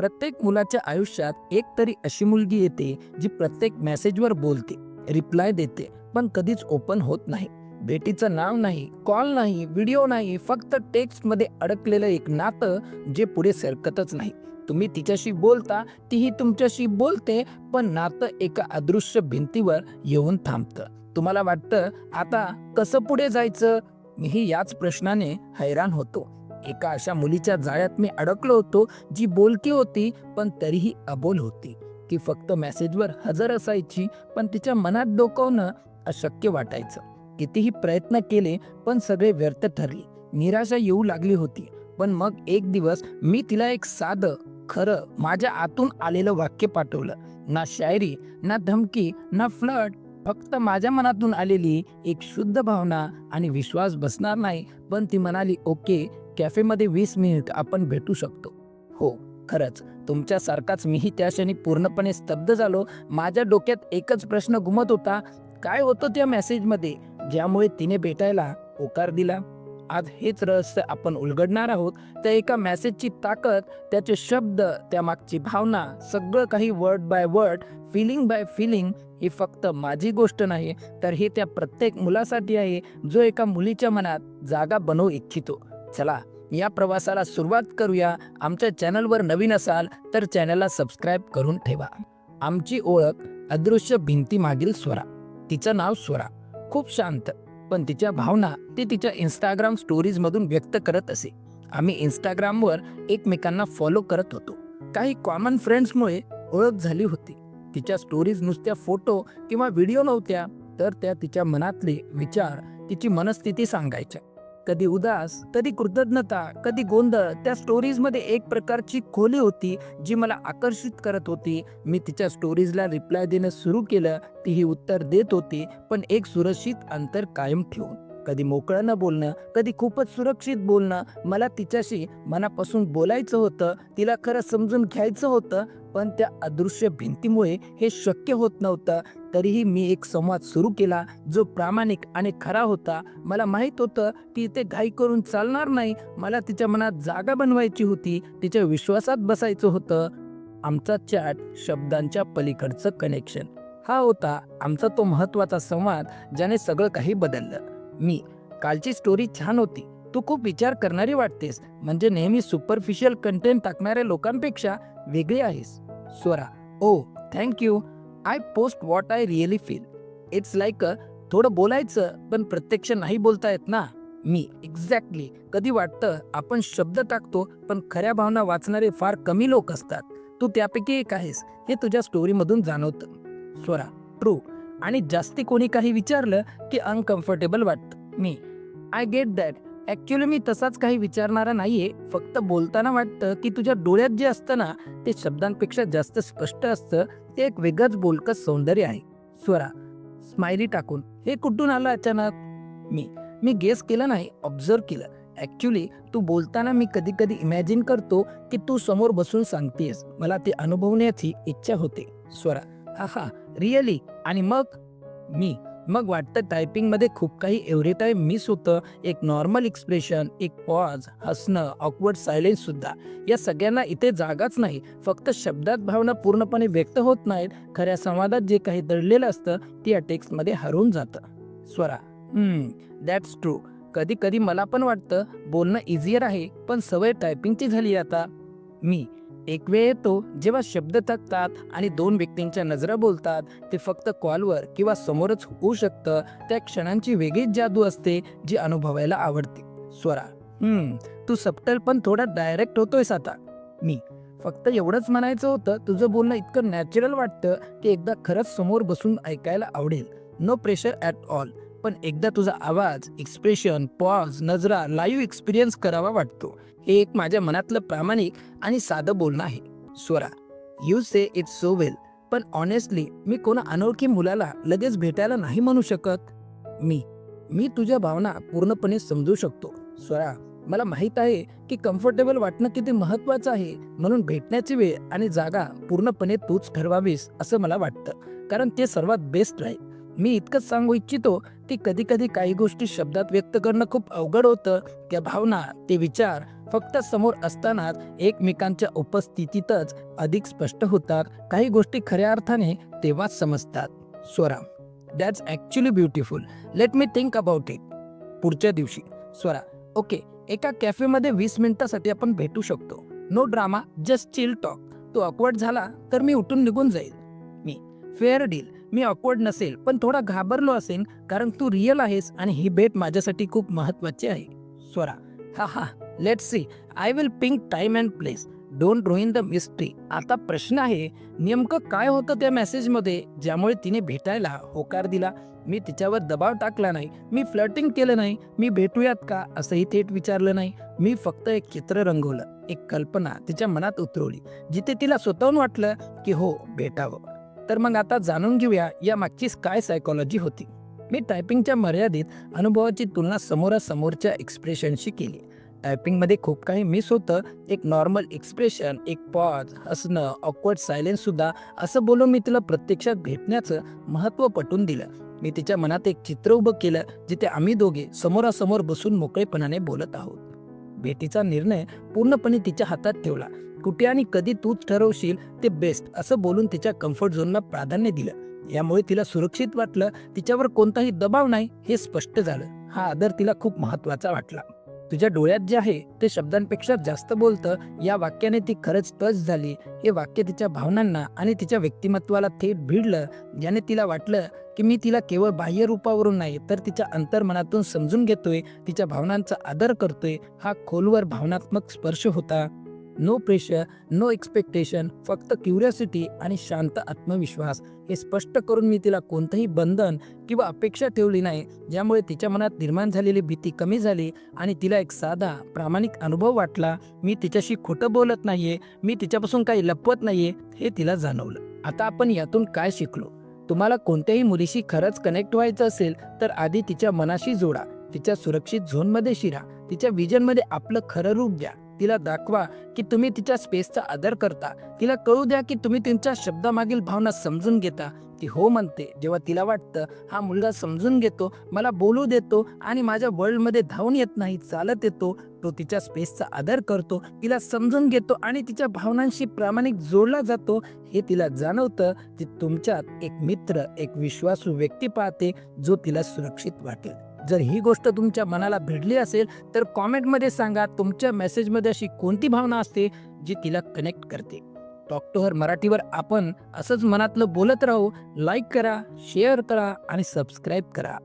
प्रत्येक मुलाच्या आयुष्यात एक तरी अशी मुलगी येते जी प्रत्येक मेसेजवर बोलते रिप्लाय देते पण कधीच ओपन होत नाही. भेटीचं नाव नाही कॉल नाही व्हिडिओ नाही फक्त टेक्स्टमध्ये अडकलेलं एक नातं जे पुढे सरकतच नाही. तुम्ही तिच्याशी बोलता तीही तुमच्याशी बोलते पण नातं एका अदृश्य भिंतीवर येऊन थांबतं. तुम्हाला वाटतं आता कसं पुढे जायचं? मीही याच प्रश्नाने हैराण होतो. एका अशा मुलीच्या जाळ्यात मी अडकलो होतो जी बोलकी होती पण तरीही अबोल होती. ती फक्त मेसेजवर हजर असायची पण तिच्या मनात डोकवणं अशक्य वाटायचं. कितीही प्रयत्न केले पण सगळे व्यर्थ ठरले. निराशा येऊ लागली होती. पण मग एक दिवस मी तिला एक साधं खरं माझ्या आतून आलेलं वाक्य पाठवलं. ना शायरी ना धमकी ना फ्लट फक्त माझ्या मनातून आलेली एक शुद्ध भावना आणि विश्वास बसणार नाही. पण ती म्हणाली ओके कॅफेमध्ये वीस मिनिट आपण भेटू शकतो. हो खरंच. तुमच्यासारखाच मीही त्या क्षणी पूर्णपणे स्तब्ध झालो. माझ्या डोक्यात एकच प्रश्न घुमत होता काय होतं त्या मेसेजमध्ये? ज्यामुळे तिने भेटायला होकार दिला. आज हेच रहस्य आपण उलगडणार आहोत. त्या एका मेसेजची ताकद त्याचे शब्द त्यामागची भावना सगळं काही word by word feeling by feeling ही फक्त माझी गोष्ट नाही तर हे त्या प्रत्येक मुलासाठी आहे जो एका मुलीच्या मनात जागा बनवू इच्छितो. चला या प्रवासाला सुरुवात करूया. आमच्या चॅनलवर नवीन असाल तर चॅनलला सबस्क्राईब करून ठेवा. आमची ओळख अदृश्य भिंती मागील स्वरा. तिचं नाव स्वरा. खूप शांत पण तिच्या भावना ती तिच्या इंस्टाग्राम स्टोरीजमधून व्यक्त करत असे. आम्ही इंस्टाग्रामवर एकमेकांना फॉलो करत होतो. काही कॉमन फ्रेंड्समुळे ओळख झाली होती. तिच्या स्टोरीज नुसत्या फोटो किंवा व्हिडिओ नव्हत्या तर त्या तिच्या मनातले विचार तिची मनस्थिती सांगायच्या. कधी उदास कधी कृतज्ञता कधी गोंधळ त्या स्टोरीजमध्ये एक प्रकारची खोली होती जी मला आकर्षित करत होती. मी तिच्या स्टोरीजला रिप्लाय देणं सुरू केलं तीही उत्तर देत होती पण एक सुरक्षित अंतर कायम ठेवून. कधी मोकळं न बोलणं कधी खूपच सुरक्षित बोलणं मला तिच्याशी मनापासून बोलायचं होतं तिला खरं समजून घ्यायचं होतं पण त्या अदृश्य भिंतीमुळे हे शक्य होत नव्हतं. तरीही मी एक संवाद सुरू केला जो प्रामाणिक आणि खरा होता. मला माहीत होतं की ते घाई करून चालणार नाही. मला तिच्या मनात जागा बनवायची होती. तिच्या विश्वासात बसायचं होतं. आमचा चॅट शब्दांच्या पलीकडचं कनेक्शन. हा होता आमचा तो महत्त्वाचा संवाद ज्याने सगळं काही बदललं. मी कालची स्टोरी छान होती. तू खूप विचार करणारी वाटतेस. म्हणजे नेहमी सुपरफिशियल कंटेंट टाकणाऱ्या लोकांपेक्षा वेगळी आहेस. Swara oh thank you I post what I really feel it's like थोडं बोलायचं पण प्रत्यक्ष नाही बोलता येत ना. मी एक्झॅक्टली कधी वाटतं आपण शब्द टाकतो पण खऱ्या भावना वाचणारे फार कमी लोक असतात. तू त्यापैकी एक आहेस. हे तुझ्या स्टोरीमधून जाणवतं. स्वरा ट्रू आणि जास्ती कोणी काही विचारलं की अनकम्फर्टेबल वाटतं. मी आय गेट दॅट ॲक्च्युली मी तसाच काही विचारणारा नाहीये. फक्त बोलताना वाटतं की तुझ्या डोळ्यात जे असतं ना ते शब्दांपेक्षा जास्त स्पष्ट असतं. ते एक वेगळंच बोलकं सौंदर्य आहे. स्वरा स्माइली टाकून. हे कुठून आलं अचानक? मी. मी गेस केलं नाही ऑब्झर्व केलं. ॲक्च्युली तू बोलताना मी कधी कधी इमॅजिन करतो की तू समोर बसून सांगतेस. मला ते अनुभवण्याची इच्छा होते. स्वरा हा हा रिअली आणि मग? मी. मग वाटतं टायपिंगमध्ये खूप काही एव्हरी टाईम मिस होतं. एक नॉर्मल एक्सप्रेशन एक पॉज हसणं ऑकवर्ड सायलेन्स सुद्धा. या सगळ्यांना इथे जागाच नाही. फक्त शब्दात भावना पूर्णपणे व्यक्त होत नाहीत. खऱ्या संवादात जे काही दडलेलं असतं ते या टेक्स्टमध्ये हरवून जातं. स्वरा दॅट्स ट्रू कधी कधी मला पण वाटतं बोलणं इझियर आहे पण सवय टायपिंगची झाली आता. मी एक वेळ येतो जेव्हा शब्द थकतात आणि दोन व्यक्तींच्या नजरा बोलतात. ते फक्त कॉलवर किंवा समोरच होऊ शकतं. त्या क्षणांची वेगळीच जादू असते जी अनुभवायला आवडते. स्वरा हम्म तू सपटल पण थोडा डायरेक्ट होतोयस आता. मी फक्त एवढंच म्हणायचं होतं तुझं बोलणं इतकं नॅचरल वाटतं की एकदा खरंच समोर बसून ऐकायला आवडेल. नो प्रेशर ॲट ऑल पण एकदा तुझा आवाज एक्सप्रेशन पॉज नजरा लाईव्ह एक्सपिरियन्स करावा वाटतो. हे एक माझ्या मनातलं प्रामाणिक आणि साधं बोलणं आहे. Swara you say it's so well पण ऑनेस्टली मी कोणा अनोळखी मुलाला लगेच भेटायला नाही म्हणू शकत. मी मी तुझ्या भावना पूर्णपणे समजू शकतो. स्वरा मला माहीत आहे की कम्फर्टेबल वाटणं किती महत्त्वाचं आहे म्हणून भेटण्याची वेळ आणि जागा पूर्णपणे तूच ठरवावीस असं मला वाटतं. कारण ते सर्वात बेस्ट राहील मी इतकंच सांगू इच्छितो की कधी कधी काही गोष्टी शब्दात व्यक्त करणं खूप अवघड होतं. त्या भावना ते विचार फक्त समोर असतानाच एकमेकांच्या उपस्थितीतच अधिक स्पष्ट होतात. काही गोष्टी खऱ्या अर्थाने तेव्हाच समजतात. Swara that's actually beautiful let me think about it पुढच्या दिवशी. स्वरा ओके एका कॅफेमध्ये वीस मिनिटासाठी आपण भेटू शकतो. No drama just chill talk तो अकवर्ड झाला तर मी उठून निघून जाईल. मी फेअर डील मी ऑकवर्ड नसेल पण थोडा घाबरलो असेल कारण तू रिअल आहेस आणि ही भेट माझ्यासाठी खूप महत्वाची आहे. स्वरा हा हा let see I will pink time and place don't ruin the mystery आता प्रश्न आहे नेमकं काय होतं त्या मेसेजमध्ये ज्यामुळे तिने भेटायला होकार दिला? मी तिच्यावर दबाव टाकला नाही. मी फ्लटिंग केलं नाही. मी भेटूयात का? असंही थेट विचारलं नाही. मी फक्त एक चित्र रंगवलं. एक कल्पना तिच्या मनात उतरवली जिथे तिला स्वतःहून वाटलं की हो भेटावं. तर मग आता जाणून घेऊया या मागची काय सायकॉलॉजी होती. मी टायपिंगच्या मर्यादित अनुभवाची तुलना समोरासमोरच्या एक्सप्रेशनशी केली. टायपिंगमध्ये खूप काही मिस होतं. एक नॉर्मल एक्सप्रेशन एक पॉज हसणं ऑकवर्ड सायलेन्ससुद्धा असं बोलून मी तिला प्रत्यक्षात भेटण्याचं महत्त्व पटून दिलं. मी तिच्या मनात एक चित्र उभं केलं जिथे आम्ही दोघे समोरासमोर बसून मोकळेपणाने बोलत आहोत. भेटीचा निर्णय पूर्णपणे तिच्या हातात ठेवला. कुठे आणि कधी तूच ठरवशील ते बेस्ट असं बोलून तिच्या कम्फर्ट झोनला प्राधान्य दिलं. यामुळे तिला सुरक्षित वाटलं. तिच्यावर कोणताही दबाव नाही हे स्पष्ट झालं. हा आदर तिला खूप महत्त्वाचा वाटला. तुझ्या डोळ्यात जे आहे ते शब्दांपेक्षा जास्त बोलतं. या वाक्याने ती खरंच टच झाली. हे वाक्य तिच्या भावनांना आणि तिच्या व्यक्तिमत्वाला थेट भिडलं. ज्याने तिला वाटलं की मी तिला केवळ बाह्य रूपावरून नाही तर तिच्या अंतर्मनातून समजून घेतोय. तिच्या भावनांचा आदर करतोय. हा खोलवर भावनात्मक स्पर्श होता. नो प्रेशर नो एक्सपेक्टेशन फक्त क्युरियोसिटी आणि शांत आत्मविश्वास. हे स्पष्ट करून मी तिला कोणतंही बंधन किंवा अपेक्षा ठेवली नाही ज्यामुळे तिच्या मनात निर्माण झालेली भीती कमी झाली आणि तिला एक साधा प्रामाणिक अनुभव वाटला. मी तिच्याशी खोटं बोलत नाहीये मी तिच्यापासून काही लपवत नाहीये हे तिला जाणवलं. आता आपण यातून काय शिकलो? तुम्हाला कोणत्याही मुलीशी खरंच कनेक्ट व्हायचं असेल तर आधी तिच्या मनाशी जोडा. तिच्या सुरक्षित झोनमध्ये शिरा. तिच्या विजनमध्ये आपलं खरं रूप द्या तिला दाखवा की तुम्ही तिच्या स्पेसचा आदर करता. तिला कळू द्या की तुम्ही त्यांच्या शब्दामागील भावना समजून घेता. ती हो म्हणते जेव्हा तिला वाटतं हा मुलगा समजून घेतो मला बोलू देतो आणि माझ्या वर्ल्डमध्ये धावून येत नाही चालत येतो तो तिच्या स्पेसचा आदर करतो तिला समजून घेतो आणि तिच्या भावनांशी प्रामाणिक जोडला जातो. हे तिला जाणवतं ती तुमच्यात एक मित्र एक विश्वासू व्यक्ती पाहते जो तिला सुरक्षित वाटेल. जर ही गोष्ट तुमच्या मनाला भिडली असेल तर कॉमेंटमध्ये सांगा. तुमच्या मेसेजमध्ये अशी कोणती भावना असते जी तिला कनेक्ट करते? टॉक टू हर मराठीवर आपण असंच मनातलं बोलत राहू. लाईक करा शेअर करा आणि सबस्क्राईब करा.